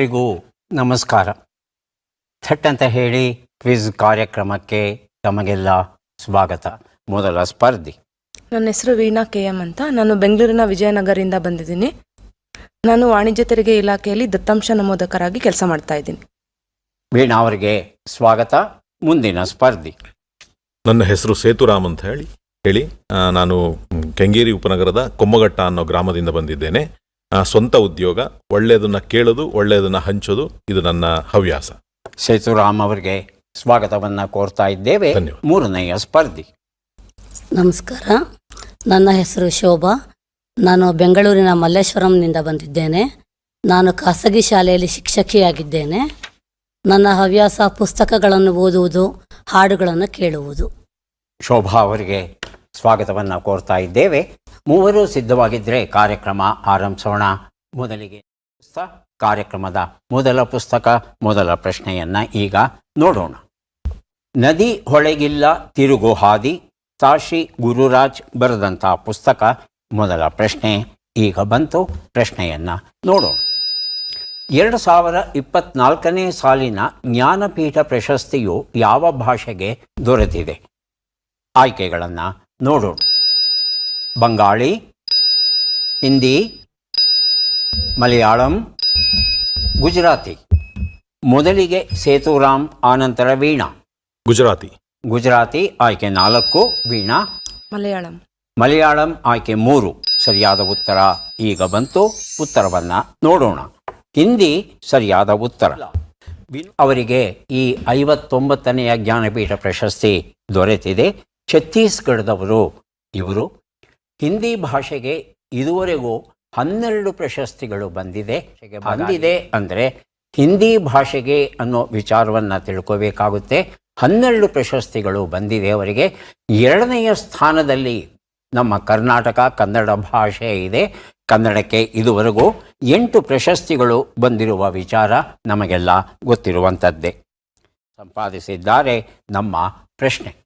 ಎಲ್ಲರಿಗೂ ನಮಸ್ಕಾರ. ಥಟ್ ಅಂತ ಹೇಳಿ ಕ್ವಿಜ್ ಕಾರ್ಯಕ್ರಮಕ್ಕೆ ತಮಗೆಲ್ಲ ಸ್ವಾಗತ. ಮೊದಲ ಸ್ಪರ್ಧಿ. ನನ್ನ ಹೆಸರು ವೀಣಾ ಕೆ ಎಂ ಅಂತ. ನಾನು ಬೆಂಗಳೂರಿನ ವಿಜಯನಗರದಿಂದ ಬಂದಿದ್ದೀನಿ. ನಾನು ವಾಣಿಜ್ಯ ತೆರಿಗೆ ಇಲಾಖೆಯಲ್ಲಿ ದತ್ತಾಂಶ ನಮೋದಕರಾಗಿ ಕೆಲಸ ಮಾಡ್ತಾ ಇದ್ದೀನಿ. ವೀಣಾ ಅವರಿಗೆ ಸ್ವಾಗತ. ಮುಂದಿನ ಸ್ಪರ್ಧಿ. ನನ್ನ ಹೆಸರು ಸೇತುರಾಮ್ ಅಂತ ಹೇಳಿ. ಹೇಳಿ ಆ, ನಾನು ಕೆಂಗೇರಿ ಉಪನಗರದ ಕೊಮ್ಮಘಟ್ಟ ಅನ್ನೋ ಗ್ರಾಮದಿಂದ ಬಂದಿದ್ದೇನೆ. ಸ್ವಂತ ಉದ್ಯೋಗ ಒಳ್ಳೆಯದನ್ನ ಕೇಳೋದು ಒಳ್ಳೆಯದನ್ನ ಹಂಚೋದು ಇದು ನನ್ನ ಹವ್ಯಾಸ. ಸೇತುರಾಮ್ ಅವರಿಗೆ ಸ್ವಾಗತವನ್ನ ಕೋರ್ತಾ ಇದ್ದೇವೆ. ಧನ್ಯವಾದ. ಮೂರನೆಯ ಸ್ಪರ್ಧಿ. ನಮಸ್ಕಾರ. ನನ್ನ ಹೆಸರು ಶೋಭಾ. ನಾನು ಬೆಂಗಳೂರಿನ ಮಲ್ಲೇಶ್ವರಂನಿಂದ ಬಂದಿದ್ದೇನೆ. ನಾನು ಖಾಸಗಿ ಶಾಲೆಯಲ್ಲಿ ಶಿಕ್ಷಕಿಯಾಗಿದ್ದೇನೆ. ನನ್ನ ಹವ್ಯಾಸ ಪುಸ್ತಕಗಳನ್ನು ಓದುವುದು ಹಾಡುಗಳನ್ನು ಕೇಳುವುದು. ಶೋಭಾ ಅವರಿಗೆ ಸ್ವಾಗತವನ್ನು ಕೋರ್ತಾ ಇದ್ದೇವೆ. ಮೂವರು ಸಿದ್ಧವಾಗಿದ್ದರೆ ಕಾರ್ಯಕ್ರಮ ಆರಂಭಿಸೋಣ. ಮೊದಲಿಗೆ ಕಾರ್ಯಕ್ರಮದ ಮೊದಲ ಪುಸ್ತಕ, ಮೊದಲ ಪ್ರಶ್ನೆಯನ್ನ ಈಗ ನೋಡೋಣ. ನದಿ ಹೊಳೆಗಿಲ್ಲ ತಿರುಗು ಹಾದಿ ತಾಶಿ ಗುರುರಾಜ್ ಬರೆದಂಥ ಪುಸ್ತಕ ಮೊದಲ ಪ್ರಶ್ನೆ, ಈಗ ಬಂತು ಪ್ರಶ್ನೆಯನ್ನ ನೋಡೋಣ. ಎರಡು ಸಾವಿರ ಇಪ್ಪತ್ನಾಲ್ಕನೇ ಸಾಲಿನ ಜ್ಞಾನಪೀಠ ಪ್ರಶಸ್ತಿಯು ಯಾವ ಭಾಷೆಗೆ ದೊರೆತಿದೆ? ಆಯ್ಕೆಗಳನ್ನು ನೋಡೋಣ. ಬಂಗಾಳಿ ಹಿಂದಿ ಮಲಯಾಳಂ ಗುಜರಾತಿ ಮೊದಲಿಗೆ ಸೇತುರಾಮ್ ಆನಂತರ ವೀಣಾ. ಗುಜರಾತಿ ಗುಜರಾತಿ ಆಯ್ಕೆ ನಾಲ್ಕು ವೀಣಾ. ಮಲಯಾಳಂ ಮಲಯಾಳಂ ಆಯ್ಕೆ ಮೂರು. ಸರಿಯಾದ ಉತ್ತರ ಈಗ ಬಂತು. ಉತ್ತರವನ್ನ ನೋಡೋಣ. ಹಿಂದಿ ಸರಿಯಾದ ಉತ್ತರ. ಅವರಿಗೆ ಈ ಐವತ್ತೊಂಬತ್ತನೆಯ ಜ್ಞಾನಪೀಠ ಪ್ರಶಸ್ತಿ ದೊರೆತಿದೆ. ಛತ್ತೀಸ್ಗಢದವರು ಇವರು ಹಿಂದಿ ಭಾಷೆಗೆ ಇದುವರೆಗೂ ಹನ್ನೆರಡು ಪ್ರಶಸ್ತಿಗಳು ಬಂದಿದೆ. ಬಂದಿದೆ ಅಂದರೆ ಹಿಂದಿ ಭಾಷೆಗೆ ಅನ್ನೋ ವಿಚಾರವನ್ನು ತಿಳ್ಕೋಬೇಕಾಗುತ್ತೆ. ಹನ್ನೆರಡು ಪ್ರಶಸ್ತಿಗಳು ಬಂದಿದೆ ಅವರಿಗೆ. ಎರಡನೆಯ ಸ್ಥಾನದಲ್ಲಿ ನಮ್ಮ ಕರ್ನಾಟಕ ಕನ್ನಡ ಭಾಷೆ ಇದೆ. ಕನ್ನಡಕ್ಕೆ ಇದುವರೆಗೂ ಎಂಟು ಪ್ರಶಸ್ತಿಗಳು ಬಂದಿರುವ ವಿಚಾರ ನಮಗೆಲ್ಲ ಗೊತ್ತಿರುವಂಥದ್ದೇ ಸಂಪಾದಿಸಿದ್ದಾರೆ ನಮ್ಮ ಪ್ರಶ್ನೆ.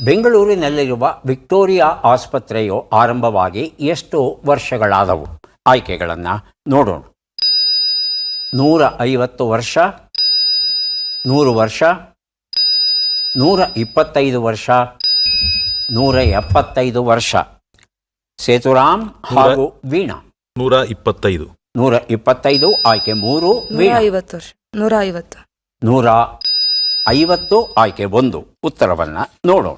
ಬೆಂಗಳೂರಿನಲ್ಲಿರುವ ವಿಕ್ಟೋರಿಯಾ ಆಸ್ಪತ್ರೆಯು ಆರಂಭವಾಗಿ ಎಷ್ಟು ವರ್ಷಗಳಾದವು? ಆಯ್ಕೆಗಳನ್ನು ನೋಡೋಣ. ನೂರ ಐವತ್ತು ವರ್ಷ ನೂರು ವರ್ಷ ನೂರ ಇಪ್ಪತ್ತೈದು ವರ್ಷ ನೂರ ಎಪ್ಪತ್ತೈದು ವರ್ಷ. ಸೇತುರಾಮ್ ಹಾಗೂ ವೀಣಾ. ನೂರ ಇಪ್ಪತ್ತೈದು. ನೂರ ಇಪ್ಪತ್ತೈದು ಆಯ್ಕೆ ಮೂರು ನೂರ ವೀಣಾ. ಐವತ್ತು ವರ್ಷ. ನೂರ ಐವತ್ತು. ನೂರ ಐವತ್ತು ಆಯ್ಕೆ ಒಂದು ಉತ್ತರವನ್ನು ನೋಡೋಣ.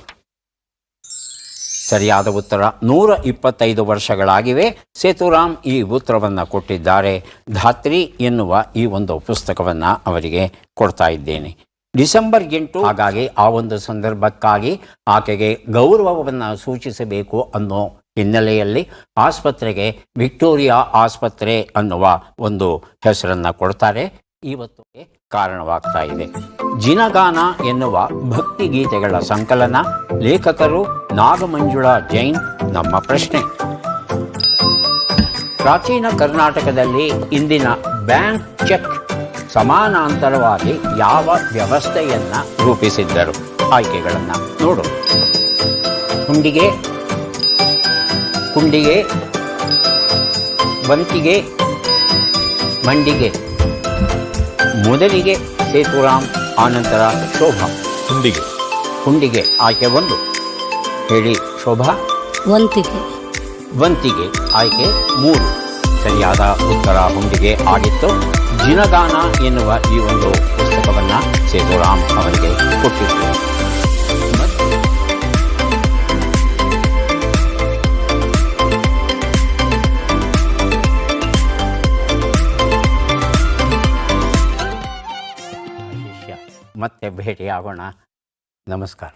ಸರಿಯಾದ ಉತ್ತರ ನೂರ ಇಪ್ಪತ್ತೈದು ವರ್ಷಗಳಾಗಿವೆ. ಸೇತುರಾಮ್ ಈ ಉತ್ತರವನ್ನು ಕೊಟ್ಟಿದ್ದಾರೆ. ಧಾತ್ರಿ ಎನ್ನುವ ಈ ಒಂದು ಪುಸ್ತಕವನ್ನು ಅವರಿಗೆ ಕೊಡ್ತಾ ಇದ್ದೇನೆ. ಡಿಸೆಂಬರ್ ಎಂಟು ಹಾಗಾಗಿ ಆ ಒಂದು ಸಂದರ್ಭಕ್ಕಾಗಿ ಆಕೆಗೆ ಗೌರವವನ್ನು ಸೂಚಿಸಬೇಕು ಅನ್ನೋ ಹಿನ್ನೆಲೆಯಲ್ಲಿ ಆಸ್ಪತ್ರೆಗೆ ವಿಕ್ಟೋರಿಯಾ ಆಸ್ಪತ್ರೆ ಅನ್ನುವ ಒಂದು ಹೆಸರನ್ನು ಕೊಡ್ತಾರೆ. ಇವತ್ತು ಕಾರಣವಾಗ್ತಾ ಇದೆ ಜಿನಗಾನ ಎನ್ನುವ ಭಕ್ತಿ ಗೀತೆಗಳ ಸಂಕಲನ ಲೇಖಕರು ನಾಗಮಂಜುಳಾ ಜೈನ್ ನಮ್ಮ ಪ್ರಶ್ನೆ. ಪ್ರಾಚೀನ ಕರ್ನಾಟಕದಲ್ಲಿ ಇಂದಿನ ಬ್ಯಾಂಕ್ ಚೆಕ್ ಸಮಾನಾಂತರವಾಗಿ ಯಾವ ವ್ಯವಸ್ಥೆಯನ್ನ ರೂಪಿಸಿದ್ದರು? ಆಯ್ಕೆಗಳನ್ನ ನೋಡು ಹುಂಡಿಗೆ, ಕುಂಡಿಗೆ, ಬಂತಿಗೆ, ಮಂಡಿಗೆ. ಮೊದಲಿಗೆ ಸೇತುರಾಮ್ ಆನಂತರ ಶೋಭಾ. ಹುಂಡಿಗೆ. ಹುಂಡಿಗೆ ಆಯ್ಕೆ ಒಂದು. ಹೇಳಿ ಶೋಭಾ. ವಂತಿಗೆ. ವಂತಿಗೆ ಆಯ್ಕೆ ಮೂರು. ಸರಿಯಾದ ಉತ್ತರ ಹುಂಡಿಗೆ ಆಗಿತ್ತು. ಜಿನಗಾನ ಎನ್ನುವ ಈ ಒಂದು ಪುಸ್ತಕವನ್ನು ಸೇತುರಾಮ್ ಅವರಿಗೆ ಕೊಟ್ಟಿತ್ತು. ಮತ್ತೆ ಭೇಟಿಯಾಗೋಣ ನಮಸ್ಕಾರ